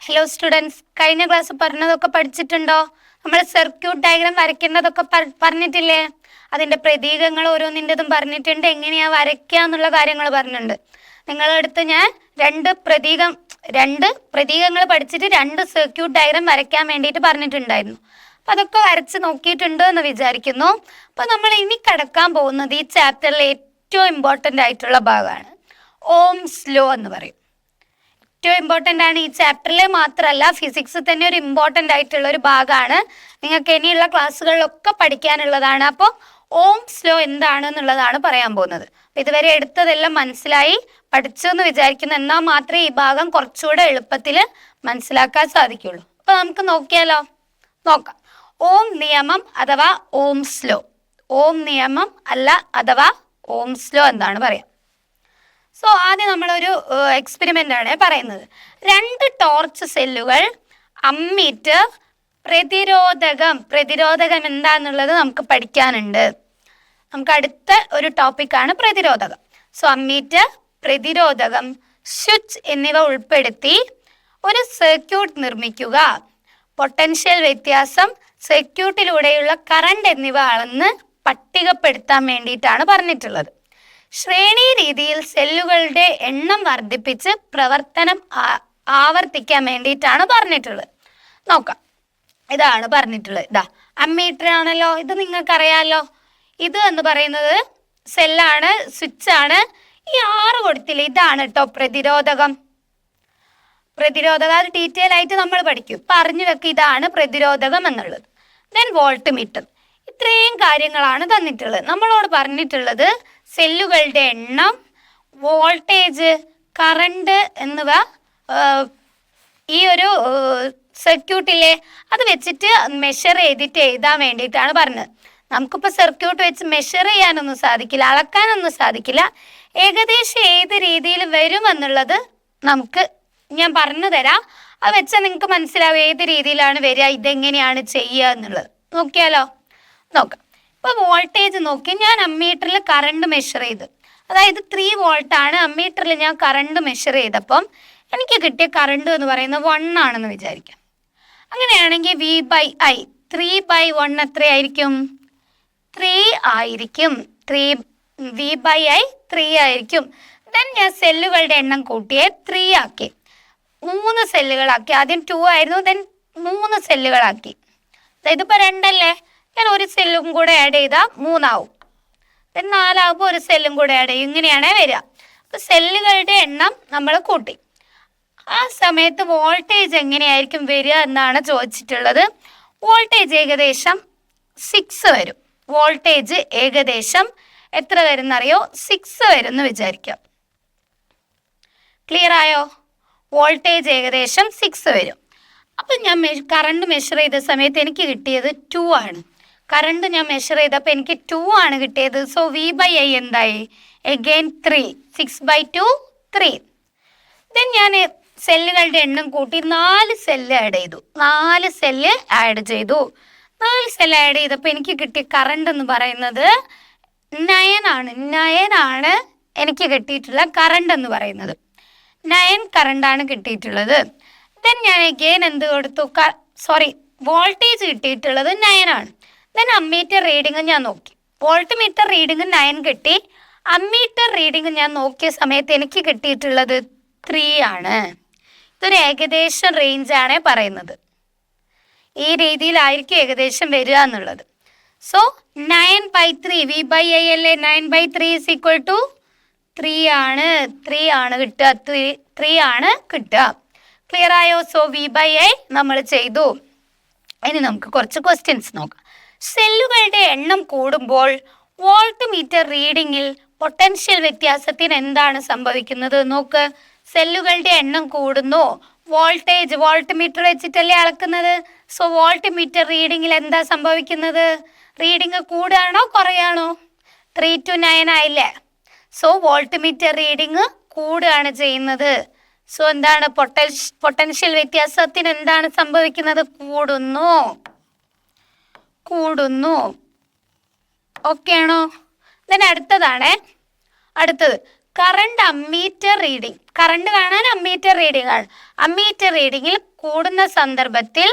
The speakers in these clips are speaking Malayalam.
ഹലോ സ്റ്റുഡൻസ് കഴിഞ്ഞ ക്ലാസ് പറഞ്ഞതൊക്കെ പഠിച്ചിട്ടുണ്ടോ? നമ്മൾ സർക്യൂട്ട് ഡയഗ്രാം വരയ്ക്കേണ്ടതൊക്കെ പറഞ്ഞിട്ടില്ലേ? അതിന്റെ പ്രതീകങ്ങൾ ഓരോന്നിന്റെതും പറഞ്ഞിട്ടുണ്ട്. എങ്ങനെയാ വരയ്ക്കുക എന്നുള്ള കാര്യങ്ങൾ പറഞ്ഞിട്ടുണ്ട്. നിങ്ങളുടെ അടുത്ത് ഞാൻ രണ്ട് പ്രതീകം രണ്ട് പ്രതീകങ്ങൾ പഠിച്ചിട്ട് രണ്ട് സർക്യൂട്ട് ഡയഗ്രാം വരയ്ക്കാൻ വേണ്ടിയിട്ട് പറഞ്ഞിട്ടുണ്ടായിരുന്നു. അപ്പം അതൊക്കെ വരച്ച് നോക്കിയിട്ടുണ്ട് എന്ന് വിചാരിക്കുന്നു. അപ്പം നമ്മൾ ഇനി കടക്കാൻ പോകുന്നത് ഈ ചാപ്റ്ററിലെ ഏറ്റവും ഇമ്പോർട്ടന്റ് ആയിട്ടുള്ള ഭാഗമാണ്. ഓംസ് ലോ എന്ന് പറയും. ഏറ്റവും ഇമ്പോർട്ടന്റ് ആണ് ഈ ചാപ്റ്ററിൽ മാത്രമല്ല ഫിസിക്സ് തന്നെ ഒരു ഇമ്പോർട്ടന്റ് ആയിട്ടുള്ള ഒരു ഭാഗമാണ് നിങ്ങൾക്ക് ഇനിയുള്ള ക്ലാസ്സുകളിലൊക്കെ പഠിക്കാനുള്ളതാണ്. അപ്പോൾ ഓംസ് ലോ എന്താണ് എന്നുള്ളതാണ് പറയാൻ പോകുന്നത്. ഇതുവരെ എടുത്തതെല്ലാം മനസ്സിലായി പഠിച്ചു എന്ന് വിചാരിക്കുന്നു. എന്നാൽ മാത്രമേ ഈ ഭാഗം കുറച്ചുകൂടെ എളുപ്പത്തിൽ മനസ്സിലാക്കാൻ സാധിക്കുള്ളൂ. അപ്പോൾ നമുക്ക് നോക്കിയാലോ? നോക്കാം. ഓം നിയമം അഥവാ ഓംസ് ലോ. ഓം നിയമം അല്ല അഥവാ ഓംസ് ലോ എന്താണ് പറയാം. സോ ആദ്യം നമ്മളൊരു എക്സ്പെരിമെന്റ് ആണ് പറയുന്നത്. രണ്ട് ടോർച്ച് സെല്ലുകൾ അമ്മിറ്റ് പ്രതിരോധകം പ്രതിരോധകം എന്താന്നുള്ളത് നമുക്ക് പഠിക്കാനുണ്ട്. നമുക്ക് അടുത്ത ഒരു ടോപ്പിക്കാണ് പ്രതിരോധകം. സോ അമ്മീറ്റ് പ്രതിരോധകം സ്വിച്ച് എന്നിവ ഉൾപ്പെടുത്തി ഒരു സർക്യൂട്ട് നിർമ്മിക്കുക. പൊട്ടൻഷ്യൽ വ്യത്യാസം സർക്യൂട്ടിലൂടെയുള്ള കറണ്ട് എന്നിവ അളന്ന് പട്ടികപ്പെടുത്താൻ വേണ്ടിയിട്ടാണ് പറഞ്ഞിട്ടുള്ളത്. ശ്രേണി രീതിയിൽ സെല്ലുകളുടെ എണ്ണം വർദ്ധിപ്പിച്ച് പ്രവർത്തനം ആവർത്തിക്കാൻ വേണ്ടിയിട്ടാണ് പറഞ്ഞിട്ടുള്ളത്. നോക്കാം. ഇതാണ് പറഞ്ഞിട്ടുള്ളത്. ഇതാ അമ്മീറ്റർ ആണല്ലോ ഇത് നിങ്ങൾക്കറിയാലോ. ഇത് എന്ന് പറയുന്നത് സെല്ലാണ് സ്വിച്ച് ആണ് ഈ ആറ് കൊടുത്തില്ല ഇതാണ് കേട്ടോ പ്രതിരോധകം. പ്രതിരോധകം അത് ഡീറ്റെയിൽ ആയിട്ട് നമ്മൾ പഠിക്കും. പറഞ്ഞു വെക്കുക ഇതാണ് പ്രതിരോധകം എന്നുള്ളത്. ദെൻ വോൾട്ട് മീറ്റർ ഇത്രയും കാര്യങ്ങളാണ് തന്നിട്ടുള്ളത്. നമ്മളോട് പറഞ്ഞിട്ടുള്ളത് സെല്ലുകളുടെ എണ്ണം വോൾട്ടേജ് കറണ്ട് എന്നിവ ഈ ഒരു സർക്യൂട്ടിലെ അത് വെച്ചിട്ട് മെഷർ ചെയ്തിട്ട് എഴുതാൻ വേണ്ടിയിട്ടാണ് പറഞ്ഞത്. നമുക്കിപ്പോൾ സർക്യൂട്ട് വെച്ച് മെഷർ ചെയ്യാനൊന്നും സാധിക്കില്ല അളക്കാനൊന്നും സാധിക്കില്ല. ഏകദേശം ഏത് രീതിയിൽ വരുമെന്നുള്ളത് നമുക്ക് ഞാൻ പറഞ്ഞു തരാം. അത് വെച്ചാൽ നിങ്ങൾക്ക് മനസ്സിലാവും ഏത് രീതിയിലാണ് വരിക ഇതെങ്ങനെയാണ് ചെയ്യുക എന്നുള്ളത്. നോക്കിയാലോ? നോക്കാം. ഇപ്പോൾ വോൾട്ടേജ് നോക്കി ഞാൻ അമ്മീറ്ററിൽ കറണ്ട് മെഷർ ചെയ്ത്. അതായത് ത്രീ ആണ് അമ്മീറ്ററിൽ ഞാൻ കറണ്ട് മെഷർ ചെയ്തപ്പം എനിക്ക് കിട്ടിയ കറണ്ട് എന്ന് പറയുന്നത് വൺ ആണെന്ന് വിചാരിക്കാം. അങ്ങനെയാണെങ്കിൽ V by I three by one എത്രയായിരിക്കും? ത്രീ ആയിരിക്കും. Three V by I three ആയിരിക്കും. ദെൻ ഞാൻ സെല്ലുകളുടെ എണ്ണം കൂട്ടിയെ ത്രീ ആക്കി. മൂന്ന് സെല്ലുകളാക്കി ആദ്യം ടു ആയിരുന്നു ദെൻ മൂന്ന് സെല്ലുകളാക്കി അതായത് രണ്ടല്ലേ? ഞാൻ ഒരു സെല്ലും കൂടെ ആഡ് ചെയ്താൽ മൂന്നാവും. ദെൻ നാലാകുമ്പോൾ ഒരു സെല്ലും കൂടെ ആഡ് ചെയ്യും. ഇങ്ങനെയാണ് വരിക. അപ്പോൾ സെല്ലുകളുടെ എണ്ണം നമ്മൾ കൂട്ടി. ആ സമയത്ത് വോൾട്ടേജ് എങ്ങനെയായിരിക്കും വരിക എന്നാണ് ചോദിച്ചിട്ടുള്ളത്. വോൾട്ടേജ് ഏകദേശം സിക്സ് വരും. വോൾട്ടേജ് ഏകദേശം എത്ര വരുന്നറിയോ? സിക്സ് വരും എന്ന് വിചാരിക്കാം. ക്ലിയർ ആയോ? വോൾട്ടേജ് ഏകദേശം സിക്സ് വരും. അപ്പം ഞാൻ കറണ്ട് മെഷർ ചെയ്ത സമയത്ത് എനിക്ക് കിട്ടിയത് ടു ആണ്. കറണ്ട് ഞാൻ മെഷർ ചെയ്തപ്പോൾ എനിക്ക് ടു ആണ് കിട്ടിയത്. സോ വി ബൈ ഐ എന്തായി? Again three six by two three then ഞാൻ സെല്ലുകളുടെ എണ്ണം കൂട്ടി നാല് സെല്ല് ആഡ് ചെയ്തു. നാല് സെല്ല് ആഡ് ചെയ്തു. നാല് സെല്ല് ആഡ് ചെയ്തപ്പോൾ എനിക്ക് കിട്ടിയ കറണ്ട് എന്ന് പറയുന്നത് നയൻ ആണ്. നയൻ ആണ് എനിക്ക് കിട്ടിയിട്ടുള്ള കറണ്ട് എന്ന് പറയുന്നത്. നയൻ ആണ് കിട്ടിയിട്ടുള്ളത്. ദെൻ ഞാൻ എഗെയിൻ എന്ത് കൊടുത്തു? സോറി വോൾട്ടേജ് കിട്ടിയിട്ടുള്ളത് ആണ്. ദെൻ അമ്മീറ്റർ റീഡിങ് ഞാൻ നോക്കി. വോൾട്ട് മീറ്റർ റീഡിങ് നയൻ കിട്ടി. അമ്മീറ്റർ റീഡിങ് ഞാൻ നോക്കിയ സമയത്ത് എനിക്ക് കിട്ടിയിട്ടുള്ളത് ത്രീ ആണ്. ഇതൊരു ഏകദേശം റേഞ്ചാണ് പറയുന്നത്. ഈ രീതിയിലായിരിക്കും ഏകദേശം വരിക എന്നുള്ളത്. So nine by three V by I അല്ലേ? Nine by three is equal to three ആണ്. ത്രീ ആണ് കിട്ടുക. ത്രീ ത്രീ ആണ് കിട്ടുക. ക്ലിയർ ആയോ? സോ വി ബൈ ഐ നമ്മൾ ചെയ്തു. ഇനി നമുക്ക് കുറച്ച് ക്വസ്റ്റ്യൻസ് നോക്കാം. സെല്ലുകളുടെ എണ്ണം കൂടുമ്പോൾ വോൾട്ട് മീറ്റർ റീഡിങ്ങിൽ പൊട്ടൻഷ്യൽ വ്യത്യാസത്തിന് എന്താണ് സംഭവിക്കുന്നത്? നോക്ക്. സെല്ലുകളുടെ എണ്ണം കൂടുന്നു. വോൾട്ടേജ് വോൾട്ട് മീറ്റർ വെച്ചിട്ടല്ലേ അളക്കുന്നത്? സോ വോൾട്ട് മീറ്റർ റീഡിങ്ങിൽ എന്താ സംഭവിക്കുന്നത്? റീഡിങ് കൂടുകയാണോ കുറയാണോ? ത്രീ ടു നയൻ ആയില്ലേ? സോ വോൾട്ട് മീറ്റർ റീഡിങ് കൂടുകയാണ് ചെയ്യുന്നത്. സോ എന്താണ് പൊട്ടൻഷ്യൽ പൊട്ടൻഷ്യൽ വ്യത്യാസത്തിന് എന്താണ് സംഭവിക്കുന്നത്? കൂടുന്നു. കൂടുന്നു. ഓക്കെ ആണോ then അടുത്തതാണേ. അടുത്തത്. കറണ്ട് അമ്മീറ്റർ റീഡിംഗ് കറണ്ട് കാണാൻ അമ്മീറ്റർ റീഡിംഗ് ആണ്. അമ്മീറ്റർ റീഡിങ്ങിൽ കൂടുന്ന സന്ദർഭത്തിൽ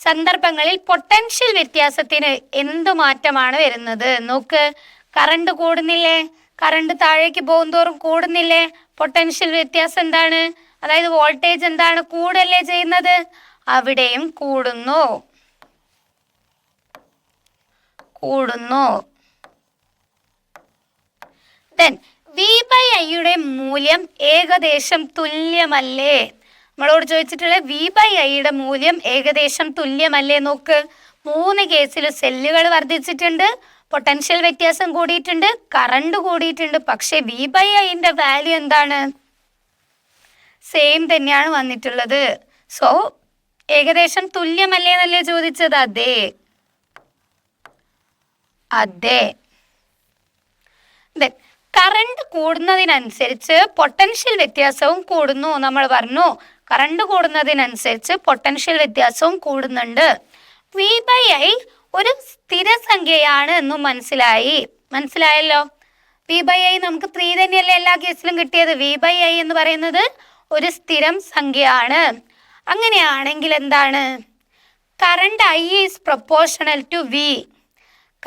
സന്ദർഭങ്ങളിൽ പൊട്ടൻഷ്യൽ വ്യത്യാസത്തിന് എന്ത് മാറ്റമാണ് വരുന്നത്? നോക്ക്. കറണ്ട് കൂടുന്നില്ലേ? കറണ്ട് താഴേക്ക് പോകുന്തോറും കൂടുന്നില്ലേ? പൊട്ടൻഷ്യൽ വ്യത്യാസം എന്താണ്? അതായത് വോൾട്ടേജ് എന്താണ്? കൂടല്ലേ ചെയ്യുന്നത്? അവിടെയും കൂടുന്നു. കൂടുന്നു. ദെൻ വി ബൈ ഐയുടെ മൂല്യം ഏകദേശം തുല്യമല്ലേ? നമ്മളോട് ചോദിച്ചിട്ടുള്ള വി ബൈ ഐയുടെ മൂല്യം ഏകദേശം തുല്യമല്ലേ നോക്ക്. മൂന്ന് കേസിൽ സെല്ലുകൾ വർദ്ധിച്ചിട്ടുണ്ട് പൊട്ടൻഷ്യൽ വ്യത്യാസം കൂടിയിട്ടുണ്ട് കറണ്ട് കൂടിയിട്ടുണ്ട്. പക്ഷേ വി ബൈ ഐന്റെ വാല്യൂ എന്താണ്? സെയിം തന്നെയാണ് വന്നിട്ടുള്ളത്. സോ ഏകദേശം തുല്യമല്ലേ എന്നല്ലേ ചോദിച്ചത്? അതെ. അതെ. കറണ്ട് കൂടുന്നതിനനുസരിച്ച് പൊട്ടൻഷ്യൽ വ്യത്യാസവും കൂടുന്നു നമ്മൾ പറഞ്ഞു. കറണ്ട് കൂടുന്നതിനനുസരിച്ച് പൊട്ടൻഷ്യൽ വ്യത്യാസവും കൂടുന്നുണ്ട്. വി ബൈ ഐ ഒരു സ്ഥിരസംഖ്യയാണ് എന്നും മനസ്സിലായി. മനസ്സിലായല്ലോ? വി ബൈ ഐ നമുക്ക് ത്രീ തന്നെയല്ലേ എല്ലാ കേസിലും കിട്ടിയത്? വി ബൈ ഐ എന്ന് പറയുന്നത് ഒരു സ്ഥിരം സംഖ്യയാണ്. അങ്ങനെയാണെങ്കിൽ എന്താണ്? Current I is proportional to V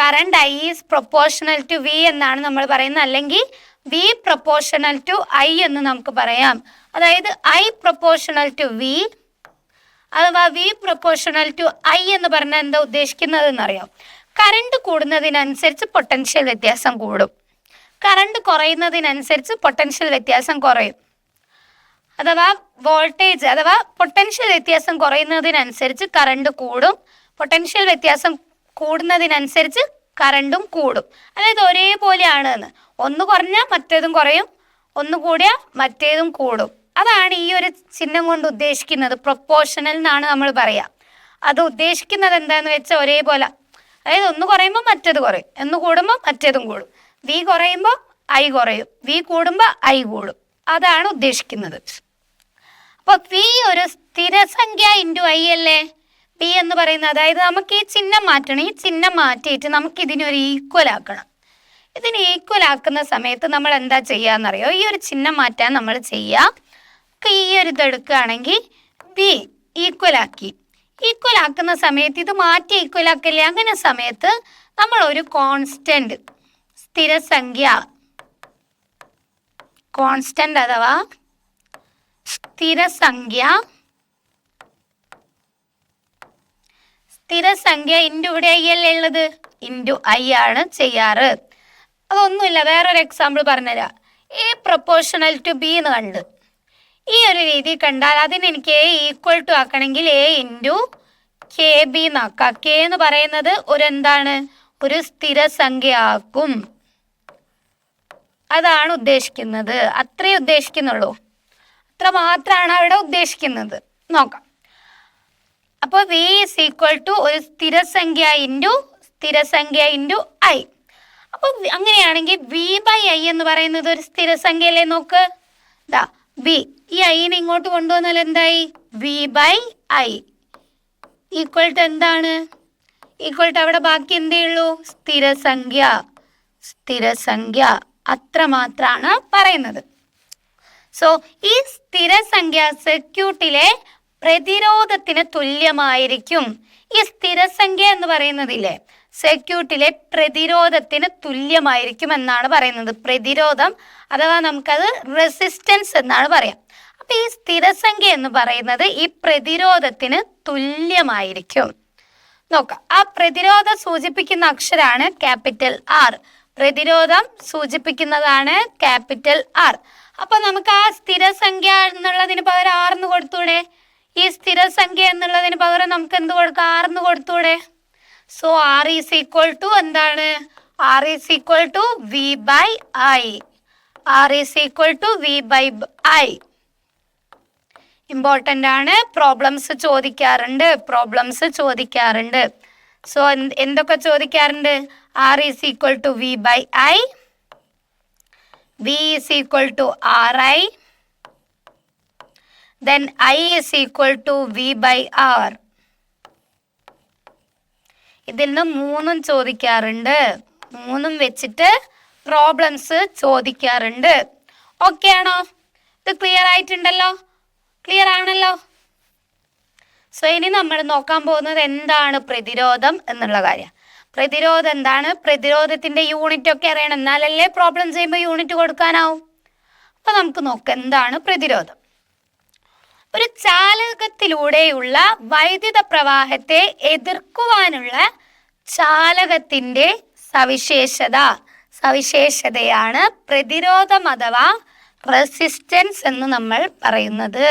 current I is proportional to V എന്നാണ് നമ്മൾ പറയുന്നത്. അല്ലെങ്കിൽ വി പ്രൊപ്പോർഷണൽ ടു ഐ എന്ന് നമുക്ക് പറയാം. അതായത് ഐ പ്രൊപ്പോർഷണൽ ടു വി അഥവാ വി പ്രൊപ്പോർഷണൽ ടു ഐ എന്ന് പറഞ്ഞാൽ എന്താ ഉദ്ദേശിക്കുന്നത് എന്നറിയാം കറണ്ട് കൂടുന്നതിനനുസരിച്ച് പൊട്ടൻഷ്യൽ വ്യത്യാസം കൂടും. കറണ്ട് കുറയുന്നതിനനുസരിച്ച് പൊട്ടൻഷ്യൽ വ്യത്യാസം കുറയും. അഥവാ വോൾട്ടേജ് അഥവാ പൊട്ടൻഷ്യൽ വ്യത്യാസം കുറയുന്നതിനനുസരിച്ച് കറണ്ട് കൂടും. പൊട്ടൻഷ്യൽ വ്യത്യാസം കൂടുന്നതിനനുസരിച്ച് കറണ്ടും കൂടും. അതായത് ഒരേപോലെയാണ് എന്ന് ഒന്ന് കുറഞ്ഞാൽ മറ്റേതും കുറയും ഒന്ന് കൂടിയാൽ മറ്റേതും കൂടും. അതാണ് ഈ ഒരു ചിഹ്നം കൊണ്ട് ഉദ്ദേശിക്കുന്നത്. പ്രൊപ്പോർഷണൽ എന്നാണ് നമ്മൾ പറയുക അത് ഉദ്ദേശിക്കുന്നത് എന്താന്ന് വെച്ചാൽ ഒരേപോലെ. അതായത് ഒന്ന് കുറയുമ്പോൾ മറ്റേത് കുറയും ഒന്ന് കൂടുമ്പോൾ മറ്റേതും കൂടും. വി കുറയുമ്പോൾ ഐ കുറയും വി കൂടുമ്പോൾ ഐ കൂടും. അതാണ് ഉദ്ദേശിക്കുന്നത്. അപ്പോൾ വി ഒരു സ്ഥിരസംഖ്യ ഇന്റു ഐ അല്ലേ? പി എന്ന് പറയുന്നത് അതായത് നമുക്ക് ഈ ചിഹ്നം മാറ്റണം ഈ ചിഹ്നം മാറ്റിയിട്ട് നമുക്ക് ഇതിനൊരു ഈക്വൽ ആക്കണം. ഇതിന് ഈക്വൽ ആക്കുന്ന സമയത്ത് നമ്മൾ എന്താ ചെയ്യാന്നറിയോ ഈ ഒരു ചിഹ്നം മാറ്റാൻ നമ്മൾ ചെയ്യുക. ഈ ഒരു ഇത് എടുക്കുകയാണെങ്കിൽ ബി ഈക്വൽ ആക്കി. ഈക്വൽ ആക്കുന്ന സമയത്ത് ഇത് മാറ്റി ഈക്വൽ ആക്കില്ലേ? അങ്ങനെ സമയത്ത് നമ്മൾ ഒരു കോൺസ്റ്റന്റ് സ്ഥിരസംഖ്യ കോൺസ്റ്റന്റ് അഥവാ സ്ഥിരസംഖ്യ സ്ഥിരസംഖ്യ ഇന്റു ഇവിടെ ഐ അല്ലേ ഉള്ളത്? ഇന്റു ഐ ആണ് ചെയ്യാറ്. അതൊന്നുമില്ല വേറൊരു എക്സാമ്പിൾ പറഞ്ഞുതരാം. എ പ്രൊപ്പോർഷണൽ ടു ബി എന്ന് കണ്ട്. ഈ ഒരു രീതി കണ്ടാൽ അതിന് എനിക്ക് എ ഈക്വൽ ടു ആക്കണമെങ്കിൽ എ ഇന്റു കെ ബി എന്നാക്കാം. കെ എന്ന് പറയുന്നത് ഒരു എന്താണ്? ഒരു സ്ഥിരസംഖ്യ ആക്കും അതാണ് ഉദ്ദേശിക്കുന്നത്. അത്രേ ഉദ്ദേശിക്കുന്നുള്ളൂ. അത്ര മാത്രമാണ് അവിടെ ഉദ്ദേശിക്കുന്നത്. നോക്കാം. അപ്പോൾ വി ഇസ് ഈക്വൽ ടു ഒരു സ്ഥിരസംഖ്യ ഇന്റു സ്ഥിരസംഖ്യ ഇന്റു ഐ അപ്പോൾ അങ്ങനെയാണെങ്കിൽ വി ബൈ ഐ എന്ന് പറയുന്നത് ഒരു സ്ഥിരസംഖ്യയല്ലേ നോക്ക്? ദാ വി ഈ ഐനെ ഇങ്ങോട്ട് കൊണ്ടുവന്നാൽ എന്തായി? V by I equal to എന്താണ്? ഈക്വൽ ടു അവിടെ ബാക്കി എന്തേ ഉള്ളൂ? സ്ഥിരസംഖ്യ. സ്ഥിരസംഖ്യ. അത്ര മാത്രമാണ് പറയുന്നത്. സോ ഈ സ്ഥിരസംഖ്യ സർക്യൂട്ടിലെ പ്രതിരോധത്തിന് തുല്യമായിരിക്കും. ഈ സ്ഥിരസംഖ്യ എന്ന് പറയുന്നതില്ലേ സർക്യൂട്ടിലെ പ്രതിരോധത്തിന് തുല്യമായിരിക്കും എന്നാണ് പറയുന്നത്. പ്രതിരോധം അഥവാ നമുക്കത് റെസിസ്റ്റൻസ് എന്നാണ് പറയാം. അപ്പൊ ഈ സ്ഥിരസംഖ്യ എന്ന് പറയുന്നത് ഈ പ്രതിരോധത്തിന് തുല്യമായിരിക്കും. നോക്കാം. ആ പ്രതിരോധം സൂചിപ്പിക്കുന്ന അക്ഷരാണ് ക്യാപിറ്റൽ ആർ പ്രതിരോധം സൂചിപ്പിക്കുന്നതാണ് ക്യാപിറ്റൽ ആർ അപ്പൊ നമുക്ക് ആ സ്ഥിരസംഖ്യ എന്നുള്ളതിന് പകരം ആർന്ന് കൊടുത്തൂടെ? ഈ സ്ഥിരസംഖ്യ എന്നുള്ളതിന് പകരം നമുക്ക് എന്ത് കൊടുക്കാം? ആർന്ന് കൊടുത്തൂടെ so R is equal to എന്താണ്? R is equal to V by I R is equal to V by I important ആണ്. പ്രോബ്ലംസ് ചോദിക്കാറുണ്ട്. പ്രോബ്ലംസ് ചോദിക്കാറുണ്ട്. സോ എന്തൊക്കെ ചോദിക്കാറുണ്ട്? R is equal to V by I V is equal to R I then I is equal to V by R ഇതിൽ നിന്ന് മൂന്നും ചോദിക്കാറുണ്ട്. മൂന്നും വെച്ചിട്ട് പ്രോബ്ലംസ് ചോദിക്കാറുണ്ട്. ഓക്കെ ആണോ? ഇത് ക്ലിയർ ആയിട്ടുണ്ടല്ലോ? ക്ലിയർ ആണല്ലോ? സോ ഇനി നമ്മൾ നോക്കാൻ പോകുന്നത് എന്താണ് പ്രതിരോധം എന്നുള്ള കാര്യം. പ്രതിരോധം എന്താണ്? പ്രതിരോധത്തിന്റെ യൂണിറ്റ് ഒക്കെ അറിയണം. എന്നാലല്ലേ പ്രോബ്ലം ചെയ്യുമ്പോൾ യൂണിറ്റ് കൊടുക്കാനാവും. അപ്പോൾ നമുക്ക് നോക്കാം എന്താണ് പ്രതിരോധം? ഒരു ചാലകത്തിലൂടെയുള്ള വൈദ്യുത പ്രവാഹത്തെ എതിർക്കുവാനുള്ള ചാലകത്തിന്റെ സവിശേഷത. സവിശേഷതയാണ് പ്രതിരോധം അഥവാ റെസിസ്റ്റൻസ് എന്ന് നമ്മൾ പറയുന്നത്.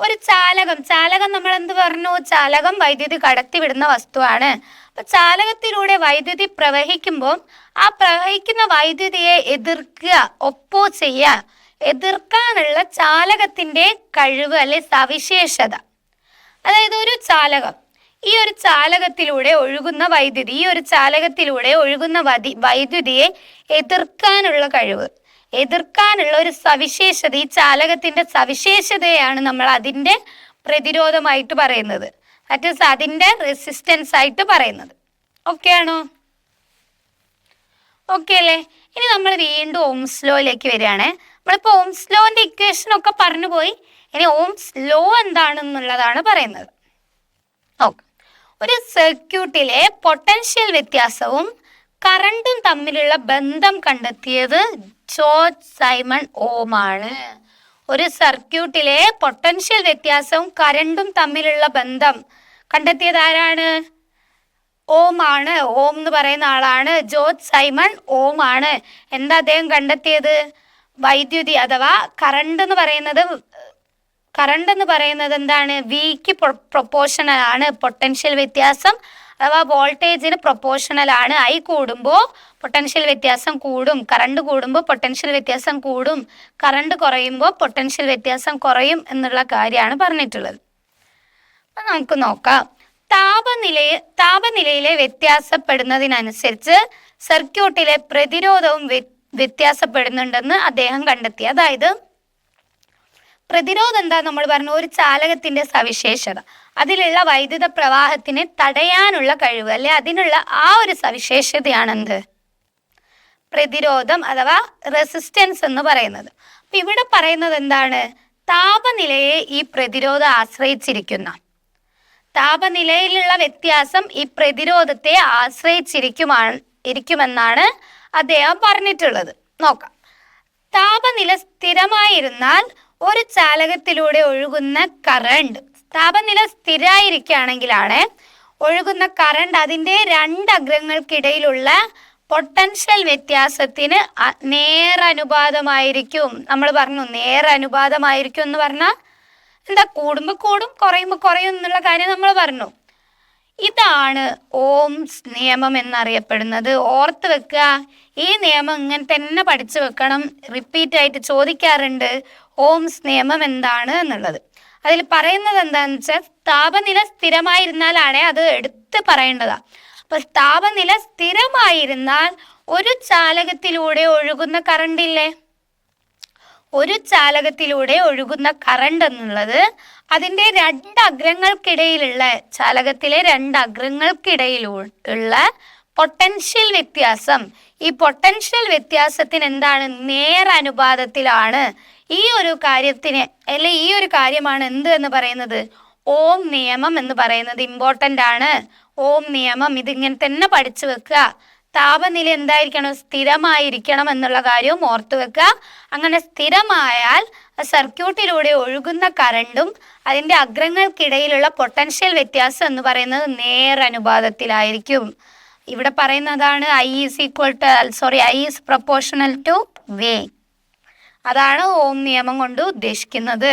ഒരു ചാലകം ചാലകം നമ്മൾ എന്ത് പറഞ്ഞു? ചാലകം വൈദ്യുതി കടത്തിവിടുന്ന വസ്തുവാണ്. അപ്പൊ ചാലകത്തിലൂടെ വൈദ്യുതി പ്രവഹിക്കുമ്പോൾ ആ പ്രവഹിക്കുന്ന വൈദ്യുതിയെ എതിർക്കുക ഒപ്പോ ചെയ്യുക എതിർക്കാനുള്ള ചാലകത്തിന്റെ കഴിവ് അല്ലെ സവിശേഷത. അതായത് ഒരു ചാലകം. ഈ ഒരു ചാലകത്തിലൂടെ ഒഴുകുന്ന വൈദ്യുതി ഈ ഒരു ചാലകത്തിലൂടെ ഒഴുകുന്ന വതി വൈദ്യുതിയെ എതിർക്കാനുള്ള കഴിവ്. എതിർക്കാനുള്ള ഒരു സവിശേഷത ഈ ചാലകത്തിന്റെ സവിശേഷതയാണ് നമ്മൾ അതിന്റെ പ്രതിരോധമായിട്ട് പറയുന്നത്. ദാറ്റ് ഈസ് അതിന്റെ റെസിസ്റ്റൻസ് ആയിട്ട് പറയുന്നത്. ഓക്കെ ആണോ? ഓക്കെ അല്ലേ? ഇനി നമ്മൾ വീണ്ടും ഓംസ്ലോയിലേക്ക് വരികയാണേ. നമ്മളിപ്പോൾ ഓംസ് ലോന്റെ ഇക്വേഷൻ ഒക്കെ പറഞ്ഞു പോയി. ഇനി ഓംസ് ലോ എന്താണെന്നുള്ളതാണ് പറയുന്നത്. ഓക്കെ ഒരു സർക്യൂട്ടിലെ പൊട്ടൻഷ്യൽ വ്യത്യാസവും കറണ്ടും തമ്മിലുള്ള ബന്ധം കണ്ടെത്തിയത് ജോർജ് സൈമൺ ഓം ആണ്. ഒരു സർക്യൂട്ടിലെ പൊട്ടൻഷ്യൽ വ്യത്യാസവും കറണ്ടും തമ്മിലുള്ള ബന്ധം കണ്ടെത്തിയത് ആരാണ്? ഓം ആണ്. ഓം എന്ന് പറയുന്ന ആളാണ് ജോർജ് സൈമൺ ഓം ആണ്. എന്താ അദ്ദേഹം കണ്ടെത്തിയത്? വൈദ്യുതി അഥവാ കറണ്ട് എന്ന് പറയുന്നത് കറണ്ട് എന്ന് പറയുന്നത് എന്താണ്? വിക്ക് പ്രൊപ്പോഷണൽ ആണ് പൊട്ടൻഷ്യൽ വ്യത്യാസം. അഥവാ വോൾട്ടേജിന് പ്രൊപ്പോഷണൽ ആണ് ഐ കൂടുമ്പോൾ പൊട്ടൻഷ്യൽ വ്യത്യാസം കൂടും. കറണ്ട് കൂടുമ്പോൾ പൊട്ടൻഷ്യൽ വ്യത്യാസം കൂടും. കറണ്ട് കുറയുമ്പോൾ പൊട്ടൻഷ്യൽ വ്യത്യാസം കുറയും എന്നുള്ള കാര്യമാണ് പറഞ്ഞിട്ടുള്ളത്. അപ്പൊ നമുക്ക് നോക്കാം. താപനിലയെ താപനിലയിലെ വ്യത്യാസപ്പെടുന്നതിനനുസരിച്ച് സർക്യൂട്ടിലെ പ്രതിരോധവും വ്യത്യാസപ്പെടുന്നുണ്ടെന്ന് അദ്ദേഹം കണ്ടെത്തി. അതായത് പ്രതിരോധം എന്താ നമ്മൾ പറഞ്ഞു ഒരു ചാലകത്തിന്റെ സവിശേഷത. അതിലുള്ള വൈദ്യുത പ്രവാഹത്തിനെ തടയാനുള്ള കഴിവ് അല്ലെ അതിനുള്ള ആ ഒരു സവിശേഷതയാണെന്ത്? പ്രതിരോധം അഥവാ റെസിസ്റ്റൻസ് എന്ന് പറയുന്നത്. അപ്പൊ ഇവിടെ പറയുന്നത് എന്താണ്? താപനിലയെ ഈ പ്രതിരോധം ആശ്രയിച്ചിരിക്കുന്ന. താപനിലയിലുള്ള വ്യത്യാസം ഈ പ്രതിരോധത്തെ ആശ്രയിച്ചിരിക്കുമാണ് ഇരിക്കുമെന്നാണ് അദ്ദേഹം പറഞ്ഞിട്ടുള്ളത്. നോക്കാം. താപനില സ്ഥിരമായിരുന്നാൽ ഒരു ചാലകത്തിലൂടെ ഒഴുകുന്ന കറണ്ട് താപനില സ്ഥിരമായിരിക്കുകയാണെങ്കിലാണ് ഒഴുകുന്ന കറണ്ട് അതിന്റെ രണ്ട് അഗ്രങ്ങൾക്കിടയിലുള്ള പൊട്ടൻഷ്യൽ വ്യത്യാസത്തിന് നേരനുപാതമായിരിക്കും. നമ്മൾ പറഞ്ഞു നേരനുപാതമായിരിക്കും എന്ന് പറഞ്ഞാൽ എന്താ കൂടുമ്പോൾ കൂടും കുറയുമ്പോൾ കുറയും എന്നുള്ള കാര്യം നമ്മൾ പറഞ്ഞു. ഇതാണ് ഓംസ് നിയമം എന്നറിയപ്പെടുന്നത്. ഓർത്ത് വെക്കുക ഈ നിയമം ഇങ്ങനെ തന്നെ പഠിച്ചു വെക്കണം റിപ്പീറ്റ് ആയിട്ട് ചോദിക്കാറുണ്ട് ഓംസ് നിയമം എന്താണ് എന്നുള്ളത്. അതിൽ പറയുന്നത് എന്താണെന്ന് വെച്ചാൽ താപനില സ്ഥിരമായിരുന്നാലാണ് അത് എടുത്ത് പറയേണ്ടതാ. അപ്പൊ താപനില സ്ഥിരമായിരുന്നാൽ ഒരു ചാലകത്തിലൂടെ ഒഴുകുന്ന കറണ്ട് ഇല്ലേ? ഒരു ചാലകത്തിലൂടെ ഒഴുകുന്ന കറണ്ട് എന്നുള്ളത് അതിന്റെ രണ്ട് അഗ്രങ്ങൾക്കിടയിലുള്ള ചാലകത്തിലെ രണ്ട് അഗ്രങ്ങൾക്കിടയിൽ ഉള്ള പൊട്ടൻഷ്യൽ വ്യത്യാസം. ഈ പൊട്ടൻഷ്യൽ വ്യത്യാസത്തിന് എന്താണ് നേർ അനുപാതത്തിലാണ് ഈ ഒരു കാര്യത്തിന് അല്ലെ ഈ ഒരു കാര്യമാണ് എന്ത് എന്ന് പറയുന്നത്? ഓം നിയമം എന്ന് പറയുന്നത് ഇമ്പോർട്ടന്റ് ആണ്. ഓം നിയമം ഇതിങ്ങനെ തന്നെ പഠിച്ചു വെക്കുക. താപനില എന്തായിരിക്കണം? സ്ഥിരമായിരിക്കണം എന്നുള്ള കാര്യവും ഓർത്തു വെക്കുക. അങ്ങനെ സ്ഥിരമായാൽ സർക്യൂട്ടിലൂടെ ഒഴുകുന്ന കറണ്ടും അതിന്റെ അഗ്രങ്ങൾക്കിടയിലുള്ള പൊട്ടൻഷ്യൽ വ്യത്യാസം എന്ന് പറയുന്നത് നേർ അനുപാതത്തിലായിരിക്കും. ഇവിടെ പറയുന്നതാണ് I is equal to sorry I is proportional to V അതാണ് ഓം നിയമം കൊണ്ട് ഉദ്ദേശിക്കുന്നത്.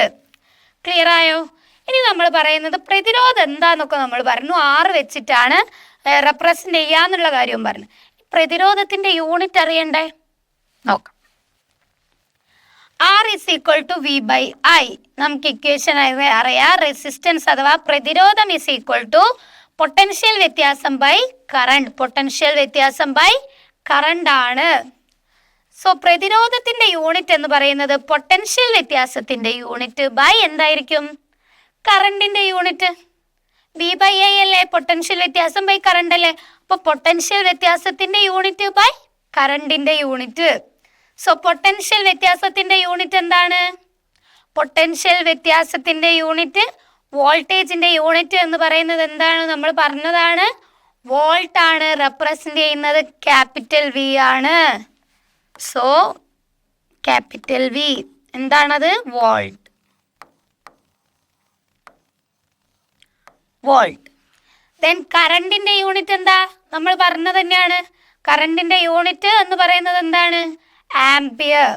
ക്ലിയർ ആയോ? ഇനി നമ്മൾ പറയുന്നത് പ്രതിരോധം എന്താന്നൊക്കെ നമ്മൾ പറഞ്ഞു. ആറ് വെച്ചിട്ടാണ് റെപ്രസെന്റ് ചെയ്യാന്നുള്ള കാര്യവും പറഞ്ഞു പ്രതിരോധത്തിന്റെ യൂണിറ്റ് അറിയണ്ടേ? നോക്കാം. R is equal to V by I നമുക്ക് ഇക്വേഷൻ അറിയാം. റെസിസ്റ്റൻസ് അഥവാ പ്രതിരോധം ഇസ് ഈക്വൽ ടു പൊട്ടൻഷ്യൽ വ്യത്യാസം ബൈ കറണ്ട് പൊട്ടൻഷ്യൽ വ്യത്യാസം ബൈ കറണ്ട് ആണ്. സോ പ്രതിരോധത്തിന്റെ യൂണിറ്റ് എന്ന് പറയുന്നത് പൊട്ടൻഷ്യൽ വ്യത്യാസത്തിന്റെ യൂണിറ്റ് ബൈ എന്തായിരിക്കും? കറണ്ടിന്റെ യൂണിറ്റ് വി ബൈ ഐ അല്ലേ? പൊട്ടൻഷ്യൽ വ്യത്യാസം ബൈ കറണ്ട് അല്ലേ? അപ്പൊ പൊട്ടൻഷ്യൽ വ്യത്യാസത്തിന്റെ യൂണിറ്റ് ബൈ കറണ്ടിന്റെ യൂണിറ്റ് സോ പൊട്ടൻഷ്യൽ വ്യത്യാസത്തിന്റെ യൂണിറ്റ് എന്താണ്? പൊട്ടൻഷ്യൽ വ്യത്യാസത്തിന്റെ യൂണിറ്റ് വോൾട്ടേജിന്റെ യൂണിറ്റ് എന്ന് പറയുന്നത് എന്താണ് നമ്മൾ പറഞ്ഞതാണ്. വോൾട്ട് ആണ് റെപ്രസെന്റ് ചെയ്യുന്നത് ക്യാപിറ്റൽ വി ആണ്. സോ ക്യാപിറ്റൽ വി എന്താണത്? വോൾട്ട് വോൾട്ട് ദെൻ കറണ്ടിന്റെ യൂണിറ്റ് എന്താ? നമ്മൾ പറഞ്ഞത് തന്നെയാണ്. കറണ്ടിന്റെ യൂണിറ്റ് എന്ന് പറയുന്നത് എന്താണ്? ആംബിയർ.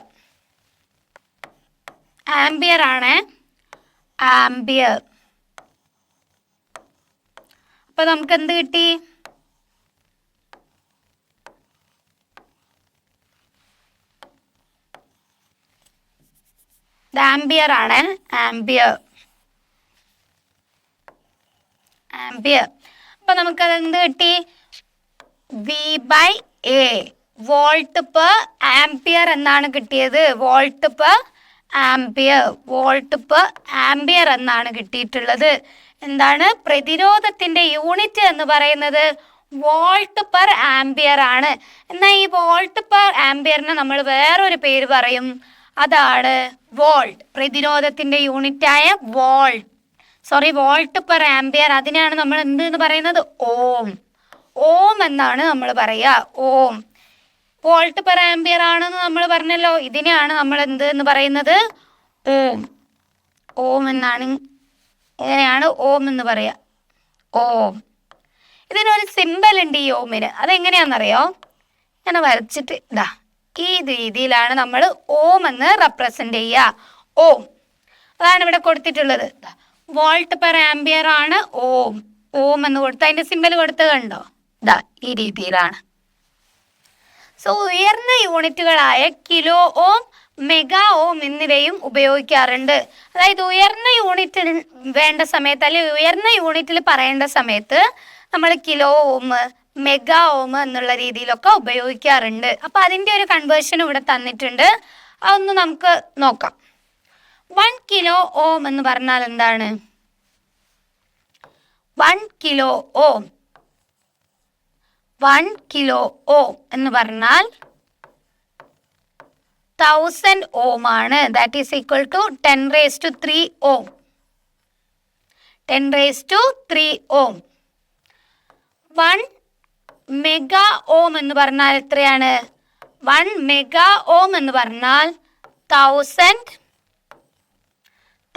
ആംബിയർ ആണ് ആംബിയർ. അപ്പൊ നമുക്ക് എന്ത് കിട്ടി? ആംബിയർ ആണ്. ആംബിയർ. ആംബിയർ. അപ്പൊ നമുക്കത് എന്ത് കിട്ടി? V by A. Volt per ampere എന്നാണ് കിട്ടിയത്. Volt per ampere volt per ampere എന്നാണ് കിട്ടിയിട്ടുള്ളത്. എന്താണ്? പ്രതിരോധത്തിന്റെ യൂണിറ്റ് എന്ന് പറയുന്നത് വോൾട്ട് പെർ ആംപിയർ ആണ്. എന്നാൽ ഈ വോൾട്ട് പെർ ആംപിയറിന് നമ്മൾ വേറൊരു പേര് പറയും. അതാണ് വോൾട്ട്. പ്രതിരോധത്തിന്റെ യൂണിറ്റായ volt. Sorry volt per ampere. അതിനാണ് നമ്മൾ എന്ത് എന്ന് പറയുന്നത്? ഓം. ഓം എന്നാണ് നമ്മൾ പറയുക. ഓം. വോൾട്ട് പെർ ആംബിയർ ആണെന്ന് നമ്മൾ പറഞ്ഞല്ലോ. ഇതിനെയാണ് നമ്മൾ എന്ത് എന്ന് പറയുന്നത്? ഓം ഓം എന്നാണ്. ഇതിനെയാണ് ഓം എന്ന് പറയുക ഓം. ഇതിനൊരു സിമ്പൽ ഉണ്ട് ഈ ഓമിന്. അതെങ്ങനെയാണെന്നറിയോ? ഇങ്ങനെ വരച്ചിട്ട് ഇതാ. ഈ രീതിയിലാണ് നമ്മൾ ഓം എന്ന് റെപ്രസെന്റ് ചെയ്യുക ഓം. അതാണ് ഇവിടെ കൊടുത്തിട്ടുള്ളത്. വോൾട്ട് പെർ ആംബിയർ ആണ് ഓം. ഓം എന്ന് കൊടുത്ത് അതിന്റെ സിമ്പൽ കൊടുത്തത് കണ്ടോ? ഇതാ ഈ രീതിയിലാണ്. സോ ഉയർന്ന യൂണിറ്റുകളായ കിലോ ഓം മെഗാ ഓം എന്നിവയും ഉപയോഗിക്കാറുണ്ട്. അതായത് ഉയർന്ന യൂണിറ്റിൽ വേണ്ട സമയത്ത് അല്ലെങ്കിൽ ഉയർന്ന യൂണിറ്റിൽ പറയേണ്ട സമയത്ത് നമ്മൾ കിലോ ഓം മെഗാ ഓം എന്നുള്ള രീതിയിലൊക്കെ ഉപയോഗിക്കാറുണ്ട്. അപ്പൊ അതിന്റെ ഒരു കൺവേർഷൻ ഇവിടെ തന്നിട്ടുണ്ട്. അതൊന്ന് നമുക്ക് നോക്കാം. വൺ കിലോ ഓം എന്ന് പറഞ്ഞാൽ എന്താണ്? One kilo ohm one kilo ohm എന്ന് പറഞ്ഞാൽ തൗസൻഡ് ഓം ആണ്. That is equal to ten raise to three ohm. Ten raise to three ohm. One mega ohm എന്ന് പറഞ്ഞാൽ എത്രയാണ്? വൺ മെഗാ ഓം എന്ന് പറഞ്ഞാൽ തൗസൻഡ്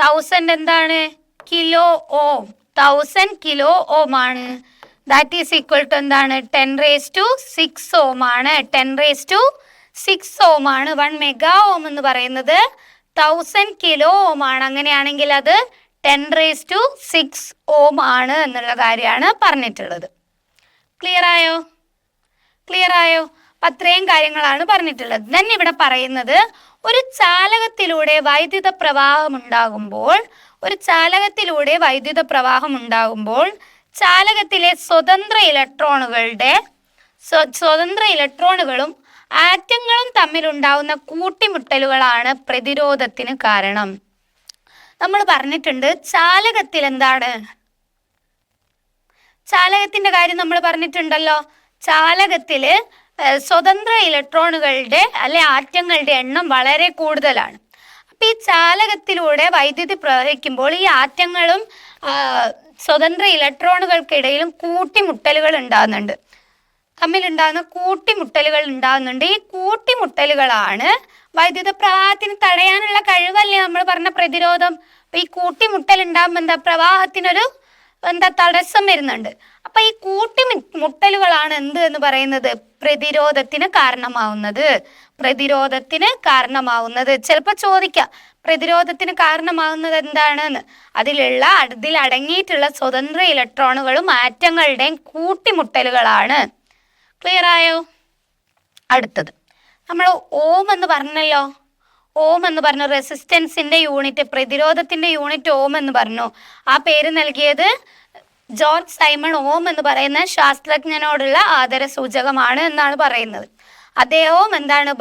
തൗസൻഡ് എന്താണ്? Kilo ohm. Thousand kilo ohm ആണ്. ദാറ്റ് ഈസ് ഈക്വൽ ടു എന്താണ്? Ten raise to six ohm ആണ്. Ten raise to six ohm ആണ്. വൺ മെഗാ ഓം എന്ന് പറയുന്നത് തൗസൻഡ് കിലോ ഓം ആണ്. അങ്ങനെയാണെങ്കിൽ അത് ten raise to six ohm ആണ് എന്നുള്ള കാര്യമാണ് പറഞ്ഞിട്ടുള്ളത്. ക്ലിയർ ആയോ? ക്ലിയർ ആയോ? അത്രയും കാര്യങ്ങളാണ് പറഞ്ഞിട്ടുള്ളത്. ദെൻ ഇവിടെ പറയുന്നത് ഒരു ചാലകത്തിലൂടെ വൈദ്യുത പ്രവാഹം ഉണ്ടാകുമ്പോൾ ഒരു ചാലകത്തിലൂടെ വൈദ്യുത പ്രവാഹം ഉണ്ടാകുമ്പോൾ ചാലകത്തിലെ സ്വതന്ത്ര ഇലക്ട്രോണുകളുടെ സ്വതന്ത്ര ഇലക്ട്രോണുകളും ആറ്റങ്ങളും തമ്മിലുണ്ടാവുന്ന കൂട്ടിമുട്ടലുകളാണ് പ്രതിരോധത്തിന് കാരണം. നമ്മൾ പറഞ്ഞിട്ടുണ്ട് ചാലകത്തിൽ എന്താണ്? ചാലകത്തിന്റെ കാര്യം നമ്മൾ പറഞ്ഞിട്ടുണ്ടല്ലോ. ചാലകത്തിൽ സ്വതന്ത്ര ഇലക്ട്രോണുകളുടെ അല്ലെ ആറ്റങ്ങളുടെ എണ്ണം വളരെ കൂടുതലാണ്. അപ്പൊ ഈ ചാലകത്തിലൂടെ വൈദ്യുതി പ്രവഹിക്കുമ്പോൾ ഈ ആറ്റങ്ങളും സ്വതന്ത്ര ഇലക്ട്രോണുകൾക്കിടയിലും കൂട്ടിമുട്ടലുകൾ ഉണ്ടാകുന്നുണ്ട്. തമ്മിലുണ്ടാകുന്ന കൂട്ടിമുട്ടലുകൾ ഉണ്ടാകുന്നുണ്ട്. ഈ കൂട്ടിമുട്ടലുകളാണ് വൈദ്യുത പ്രവാഹത്തിന് തടയാനുള്ള കഴിവല്ലേ നമ്മൾ പറഞ്ഞ പ്രതിരോധം? ഈ കൂട്ടിമുട്ടൽ ഉണ്ടാകുമ്പോൾ എന്താ? പ്രവാഹത്തിനൊരു എന്താ? തടസ്സം വരുന്നുണ്ട്. അപ്പൊ ഈ കൂട്ടിമുട്ടലുകളാണ് എന്ത് എന്ന് പറയുന്നത്? പ്രതിരോധത്തിന് കാരണമാവുന്നത്. പ്രതിരോധത്തിന് കാരണമാവുന്നത്. ചിലപ്പോൾ ചോദിക്കാം പ്രതിരോധത്തിന് കാരണമാവുന്നത് എന്താണെന്ന്? അതിലുള്ള അതിൽ അടങ്ങിയിട്ടുള്ള സ്വതന്ത്ര ഇലക്ട്രോണുകളും ആറ്റങ്ങളുടെയും കൂട്ടിമുട്ടലുകളാണ്. ക്ലിയർ ആയോ? അടുത്തത്. നമ്മൾ ഓം എന്ന് പറഞ്ഞല്ലോ. ഓം എന്ന് പറഞ്ഞു റെസിസ്റ്റൻസിന്റെ യൂണിറ്റ് പ്രതിരോധത്തിന്റെ യൂണിറ്റ് ഓം എന്ന് പറഞ്ഞു. ആ പേര് നൽകിയത് ജോർജ് സൈമൺ ഓം എന്ന് പറയുന്ന ശാസ്ത്രജ്ഞനോടുള്ള ആദര സൂചകമാണ് എന്നാണ് പറയുന്നത്. അദ്ദേഹവും എന്താണ്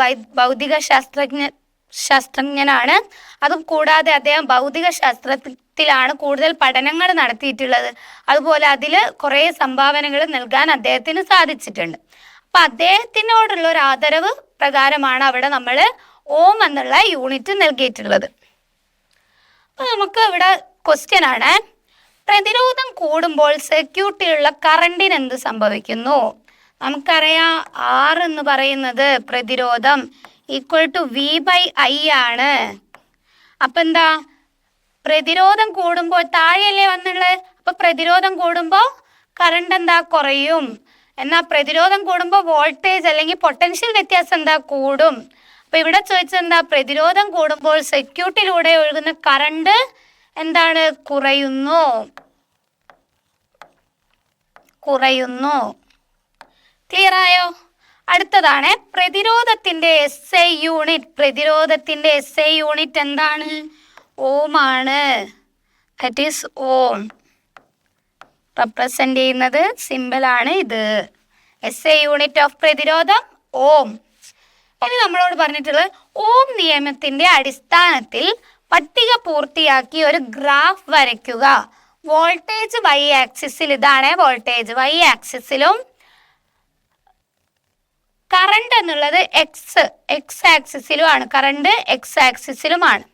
ഭൗതിക ശാസ്ത്രജ്ഞ ശാസ്ത്രജ്ഞനാണ്. അതും കൂടാതെ അദ്ദേഹം ഭൗതിക ശാസ്ത്രത്തിലാണ് കൂടുതൽ പഠനങ്ങൾ നടത്തിയിട്ടുള്ളത്. അതുപോലെ അതിൽ കുറേ സംഭാവനകൾ നൽകാൻ അദ്ദേഹത്തിന് സാധിച്ചിട്ടുണ്ട്. അപ്പൊ അദ്ദേഹത്തിനോടുള്ള ഒരു ആദരവ് പ്രകാരമാണ് അവിടെ നമ്മൾ ഓം എന്നുള്ള യൂണിറ്റ് നൽകിയിട്ടുള്ളത്. അപ്പൊ നമുക്ക് ഇവിടെ ക്വസ്റ്റ്യൻ ആണ്. പ്രതിരോധം കൂടുമ്പോൾ സർക്യൂട്ടിലുള്ള കറണ്ടിന് എന്ത് സംഭവിക്കുന്നു? നമുക്കറിയാം ആർ എന്ന് പറയുന്നത് പ്രതിരോധം equal to V by I ആണ്. അപ്പൊ എന്താ? പ്രതിരോധം കൂടുമ്പോൾ താഴെയല്ലേ വന്നുള്ളത്? അപ്പൊ പ്രതിരോധം കൂടുമ്പോൾ കറണ്ട് എന്താ? കുറയും. എന്നാൽ പ്രതിരോധം കൂടുമ്പോൾ വോൾട്ടേജ് അല്ലെങ്കിൽ പൊട്ടൻഷ്യൽ വ്യത്യാസം എന്താ? കൂടും. അപ്പൊ ഇവിടെ ചോദിച്ചത് എന്താ? പ്രതിരോധം കൂടുമ്പോൾ സർക്യൂട്ടിലൂടെ ഒഴുകുന്ന കറണ്ട് എന്താണ്? കുറയുന്നു. കുറയുന്നു. ക്ലിയർ ആയോ? അടുത്തതാണ്. പ്രതിരോധത്തിന്റെ എസ് ഐ യൂണിറ്റ് പ്രതിരോധത്തിന്റെ എസ് ഐ യൂണിറ്റ് എന്താണ്? ഓം ആണ്. ദറ്റ് ഈസ് ഓം റെപ്രസെന്റ് ചെയ്യുന്നത് സിമ്പിൾ ആണ് ഇത്. എസ് ഐ യൂണിറ്റ് ഓഫ് പ്രതിരോധം ഓം ഇനി നമ്മളോട് പറഞ്ഞിട്ടുള്ളത് ഓം നിയമത്തിന്റെ അടിസ്ഥാനത്തിൽ പട്ടിക പൂർത്തിയാക്കി ഒരു ഗ്രാഫ് വരയ്ക്കുക. വോൾട്ടേജ് വൈ ആക്സിസിൽ ഇതാണ് വോൾട്ടേജ് വൈ ആക്സിസിലും കറണ്ട് എന്നുള്ളത് എക്സ് എക്സ് ആക്സിസിലുമാണ് കറണ്ട് എക്സ് ആക്സിസിലുമാണ്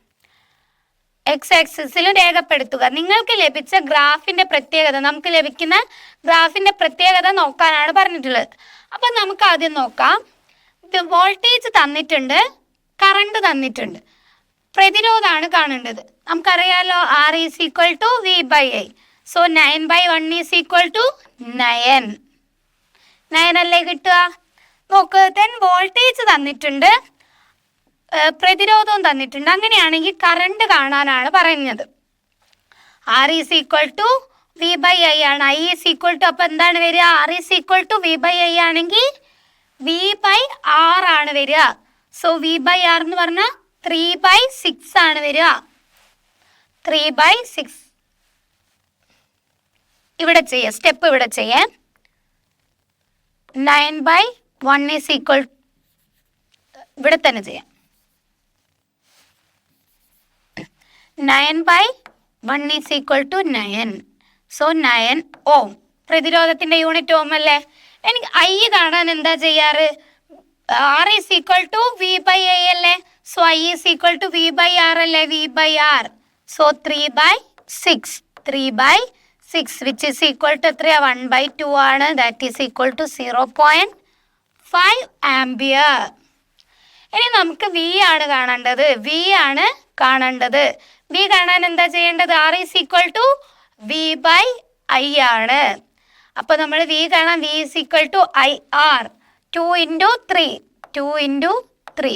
എക്സ് ആക്സിസിലും രേഖപ്പെടുത്തുക. നിങ്ങൾക്ക് ലഭിച്ച ഗ്രാഫിന്റെ പ്രത്യേകത നമുക്ക് ലഭിക്കുന്ന ഗ്രാഫിന്റെ പ്രത്യേകത നോക്കാനാണ് പറഞ്ഞിട്ടുള്ളത്. അപ്പം നമുക്ക് ആദ്യം നോക്കാം. വോൾട്ടേജ് തന്നിട്ടുണ്ട് കറണ്ട് തന്നിട്ടുണ്ട്. പ്രതിരോധമാണ് കാണേണ്ടത്. നമുക്കറിയാലോ R is equal to V by I so nine by one is equal to nine nine അല്ലേ കിട്ടുക? നോക്ക് ദെൻ വോൾട്ടേജ് തന്നിട്ടുണ്ട്. പ്രതിരോധവും തന്നിട്ടുണ്ട്. അങ്ങനെയാണെങ്കിൽ കറണ്ട് കാണാനാണ് പറയുന്നത്. R is equal to V by I ആണ്. ഐ ഈസ് ഈക്വൽ ടു അപ്പോൾ എന്താണ് വരിക? R is equal to V by I ആണെങ്കിൽ വി ബൈ ആർ ആണ് വരിക. സോ വി ബൈ ആർ എന്ന് പറഞ്ഞാൽ ത്രീ ബൈ സിക്സ് ആണ് വരിക. ത്രീ ബൈ സിക്സ് ഇവിടെ ചെയ്യാം. സ്റ്റെപ്പ് ഇവിടെ ചെയ്യാം. Nine by one is equal ഇവിടെ തന്നെ ചെയ്യാം. Nine by one is equal to nine so nine ohm. പ്രതിരോധത്തിന്റെ യൂണിറ്റ് ഓം അല്ലേ? എനിക്ക് ഐ കാണാൻ എന്താ ചെയ്യാറ്? R is equal to V by I അല്ലേ? So I is equal to V by R അല്ലേ? V by R so three by six three by six which is equal to എത്രയാ വൺ ബൈ ടു ആണ്. That is equal to zero point five ampere ഇനി നമുക്ക് വി ആണ് കാണേണ്ടത്. വി ആണ് കാണേണ്ടത്. വി കാണാൻ എന്താ ചെയ്യേണ്ടത്? R is equal to V by I ആണ്. അപ്പൊ നമ്മൾ വി കാണാൻ V is equal to I R two into three two into three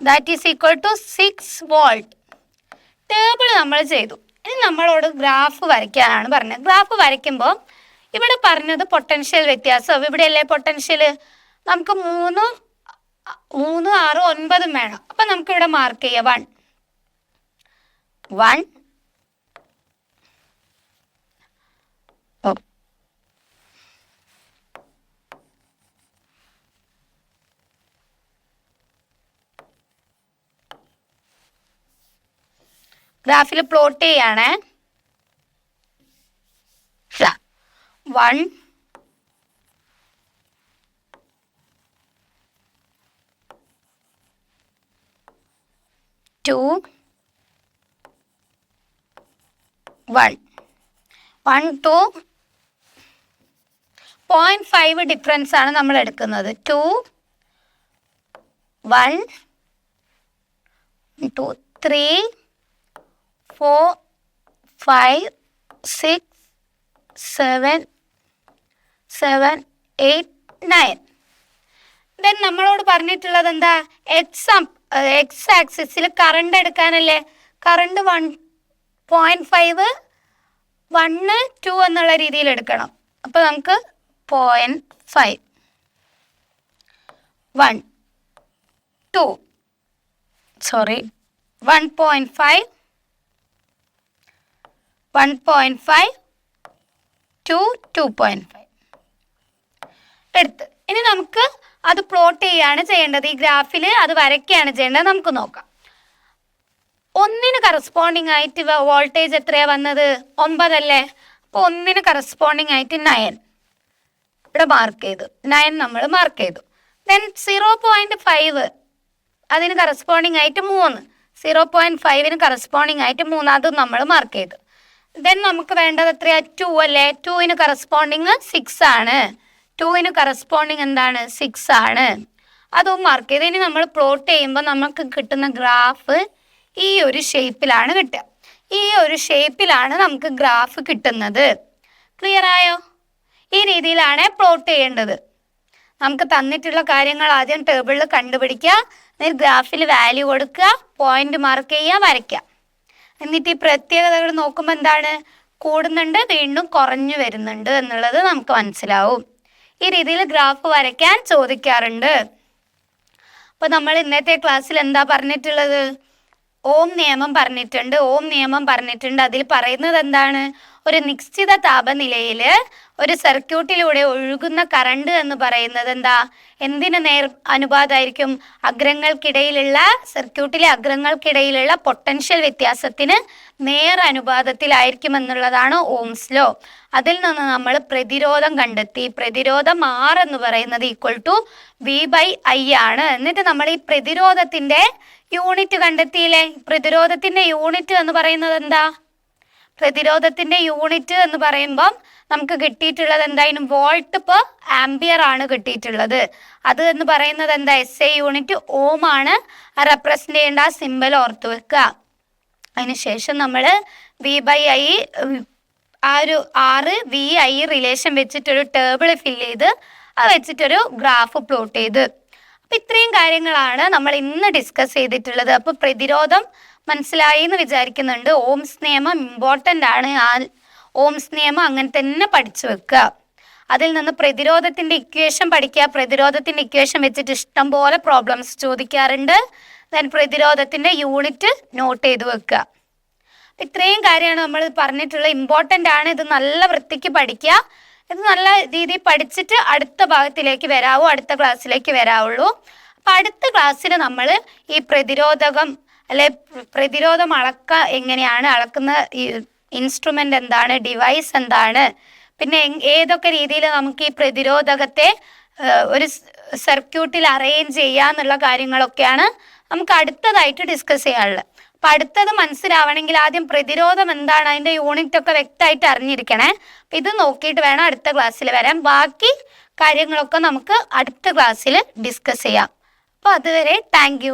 that is equal to six volt table നമ്മൾ ചെയ്തു. ഇനി നമ്മളോട് ഗ്രാഫ് വരയ്ക്കാനാണ് പറഞ്ഞത്. ഗ്രാഫ് വരയ്ക്കുമ്പോൾ ഇവിടെ പറഞ്ഞത് പൊട്ടൻഷ്യൽ വ്യത്യാസം. ഇവിടെയല്ലേ പൊട്ടൻഷ്യൽ നമുക്ക് മൂന്ന് മൂന്ന് ആറ് ഒൻപതും വേണം. അപ്പം നമുക്കിവിടെ മാർക്ക് ചെയ്യാം. വൺ വൺ ഗ്രാഫിൽ പ്ലോട്ട് ചെയ്യാണ്. One two one. One two point five difference ആണ് നമ്മൾ എടുക്കുന്നത്. Two one two three four five six seven seven eight nine then നമ്മളോട് പറഞ്ഞിട്ടുള്ളത് എന്താ? എക്സ് എക്സ് ആക്സിസിൽ current എടുക്കാനല്ലേ? Current one point five one two എന്നുള്ള രീതിയിൽ എടുക്കണം. അപ്പോൾ നമുക്ക് point five one two sorry one point five one point five two two five എടുത്ത്. ഇനി നമുക്ക് അത് പ്ലോട്ട് ചെയ്യാണ് ചെയ്യേണ്ടത്. ഈ ഗ്രാഫിൽ അത് വരയ്ക്കുകയാണ് ചെയ്യേണ്ടത്. നമുക്ക് നോക്കാം. ഒന്നിന് കറസ്പോണ്ടിങ് ആയിട്ട് വോൾട്ടേജ് എത്രയാ വന്നത്? ഒമ്പതല്ലേ? അപ്പോൾ ഒന്നിന് കറസ്പോണ്ടിങ് ആയിട്ട് നയൻ ഇവിടെ മാർക്ക് ചെയ്തു. നയൻ നമ്മൾ മാർക്ക് ചെയ്തു. ദെൻ സീറോ പോയിന്റ് ഫൈവ് അതിന് കറസ്പോണ്ടിങ് ആയിട്ട് മൂന്ന്. സീറോ പോയിന്റ് ഫൈവിന് കറസ്പോണ്ടിങ് ആയിട്ട് മൂന്ന്. അതും നമ്മൾ മാർക്ക് ചെയ്തു. ദെൻ നമുക്ക് വേണ്ടത് എത്രയാ? ടു അല്ലേ? ടുവിന് കറസ്പോണ്ടിങ് സിക്സ് ആണ്. ടുവിന് കറസ്പോണ്ടിങ് എന്താണ്? സിക്സ് ആണ്. അതും മാർക്ക് ചെയ്ത് ഇനി നമ്മൾ പ്ലോട്ട് ചെയ്യുമ്പോൾ നമുക്ക് കിട്ടുന്ന ഗ്രാഫ് ഈ ഒരു ഷേപ്പിലാണ് കിട്ടുക. ഈ ഒരു ഷേപ്പിലാണ് നമുക്ക് ഗ്രാഫ് കിട്ടുന്നത്. ക്ലിയർ ആയോ? ഈ രീതിയിലാണ് പ്ലോട്ട് ചെയ്യേണ്ടത്. നമുക്ക് തന്നിട്ടുള്ള കാര്യങ്ങൾ ആദ്യം ടേബിളിൽ കണ്ടുപിടിക്കുക. ഗ്രാഫിൽ വാല്യൂ കൊടുക്കുക. പോയിന്റ് മാർക്ക് ചെയ്യുക. വരയ്ക്കുക. എന്നിട്ട് ഈ പ്രത്യേകതകൾ നോക്കുമ്പോൾ എന്താണ്? കൂടുന്നുണ്ട് വീണ്ടും കുറഞ്ഞു വരുന്നുണ്ട് എന്നുള്ളത് നമുക്ക് മനസ്സിലാവും. ഈ രീതിയിൽ ഗ്രാഫ് വരയ്ക്കാൻ ചോദിക്കാറുണ്ട്. അപ്പോൾ നമ്മൾ ഇന്നത്തെ ക്ലാസ്സിൽ എന്താ പറഞ്ഞിട്ടുള്ളത്? ഓം നിയമം പറഞ്ഞിട്ടുണ്ട്. ഓം നിയമം പറഞ്ഞിട്ടുണ്ട്. അതിൽ പറയുന്നത് എന്താണ്? ഒരു നിശ്ചിത താപനിലയിൽ ഒരു സർക്യൂട്ടിലൂടെ ഒഴുകുന്ന കറണ്ട് എന്ന് പറയുന്നത് എന്താ? എന്തിനു നേർ അനുപാതമായിരിക്കും? അഗ്രങ്ങൾക്കിടയിലുള്ള സർക്യൂട്ടിലെ അഗ്രങ്ങൾക്കിടയിലുള്ള പൊട്ടൻഷ്യൽ വ്യത്യാസത്തിന് നേർ അനുപാതത്തിലായിരിക്കും എന്നുള്ളതാണ് ഓംസ് ലോ. അതിൽ നിന്ന് നമ്മൾ പ്രതിരോധം കണ്ടെത്തി. പ്രതിരോധം ആർ എന്ന് പറയുന്നത് equal to V by I ആണ്. എന്നിട്ട് നമ്മൾ ഈ പ്രതിരോധത്തിന്റെ യൂണിറ്റ് കണ്ടെത്തിയില്ലേ? പ്രതിരോധത്തിന്റെ യൂണിറ്റ് എന്ന് പറയുന്നത് എന്താ? പ്രതിരോധത്തിന്റെ യൂണിറ്റ് എന്ന് പറയുമ്പം നമുക്ക് കിട്ടിയിട്ടുള്ളത് എന്തായാലും വോൾട്ട് പെർ ആംബിയർ ആണ് കിട്ടിയിട്ടുള്ളത്. അത് എന്ന് പറയുന്നത് എന്താ? എസ് എ യൂണിറ്റ് ഓം ആണ്. റെപ്രസെന്റ് ചെയ്യേണ്ട ആ സിമ്പൽ ഓർത്ത് വെക്കുക അതിനുശേഷം നമ്മൾ വി ബൈ ഐ ആ ഒരു ആറ് വി ഐ റിലേഷൻ വെച്ചിട്ടൊരു ടേബിൾ ഫില്ല് ചെയ്ത് അത് വെച്ചിട്ടൊരു ഗ്രാഫ് പ്ലോട്ട് ചെയ്ത്. അപ്പം ഇത്രയും കാര്യങ്ങളാണ് നമ്മൾ ഇന്ന് ഡിസ്കസ് ചെയ്തിട്ടുള്ളത്. അപ്പോൾ പ്രതിരോധം മനസ്സിലായി എന്ന് വിചാരിക്കുന്നുണ്ട്. ഓംസ് നിയമം ഇമ്പോർട്ടന്റ് ആണ്. ആ ഓംസ് നിയമം അങ്ങനെ തന്നെ പഠിച്ചു വെക്കുക. അതിൽ നിന്ന് പ്രതിരോധത്തിന്റെ ഇക്വേഷൻ പഠിക്കുക. പ്രതിരോധത്തിന്റെ ഇക്വേഷൻ വെച്ചിട്ട് ഇഷ്ടം പോലെ പ്രോബ്ലംസ് ചോദിക്കാറുണ്ട്. ദെൻ പ്രതിരോധത്തിന്റെ യൂണിറ്റ് നോട്ട് ചെയ്ത് വെക്കുക. ഇത്രയും കാര്യമാണ് നമ്മൾ പറഞ്ഞിട്ടുള്ളത്. ഇമ്പോർട്ടന്റ് ആണ്. ഇത് നല്ല വൃത്തിക്ക് പഠിക്കുക. ഇത് നല്ല രീതിയിൽ പഠിച്ചിട്ട് അടുത്ത ഭാഗത്തിലേക്ക് വരാവൂ. അടുത്ത ക്ലാസ്സിലേക്ക് വരാവുള്ളൂ. അപ്പം അടുത്ത ക്ലാസ്സിൽ നമ്മൾ ഈ പ്രതിരോധകം അല്ലെ പ്രതിരോധം അളക്ക എങ്ങനെയാണ്? അളക്കുന്ന ഇൻസ്ട്രുമെന്റ് എന്താണ്? ഡിവൈസ് എന്താണ്? പിന്നെ ഏതൊക്കെ രീതിയിൽ നമുക്ക് ഈ പ്രതിരോധകത്തെ ഒരു സർക്യൂട്ടിൽ അറേഞ്ച് ചെയ്യുക എന്നുള്ള കാര്യങ്ങളൊക്കെയാണ് നമുക്ക് അടുത്തതായിട്ട് ഡിസ്കസ് ചെയ്യാനുള്ളത്. അപ്പം അടുത്തത് മനസ്സിലാവണമെങ്കിൽ ആദ്യം പ്രതിരോധം എന്താണ്? അതിന്റെ യൂണിറ്റ് ഒക്കെ വ്യക്തമായിട്ട് അറിഞ്ഞിരിക്കണേ. അപ്പം ഇത് നോക്കിയിട്ട് വേണം അടുത്ത ക്ലാസ്സിൽ വരാൻ. ബാക്കി കാര്യങ്ങളൊക്കെ നമുക്ക് അടുത്ത ക്ലാസ്സിൽ ഡിസ്കസ് ചെയ്യാം. അപ്പോൾ അതുവരെ താങ്ക്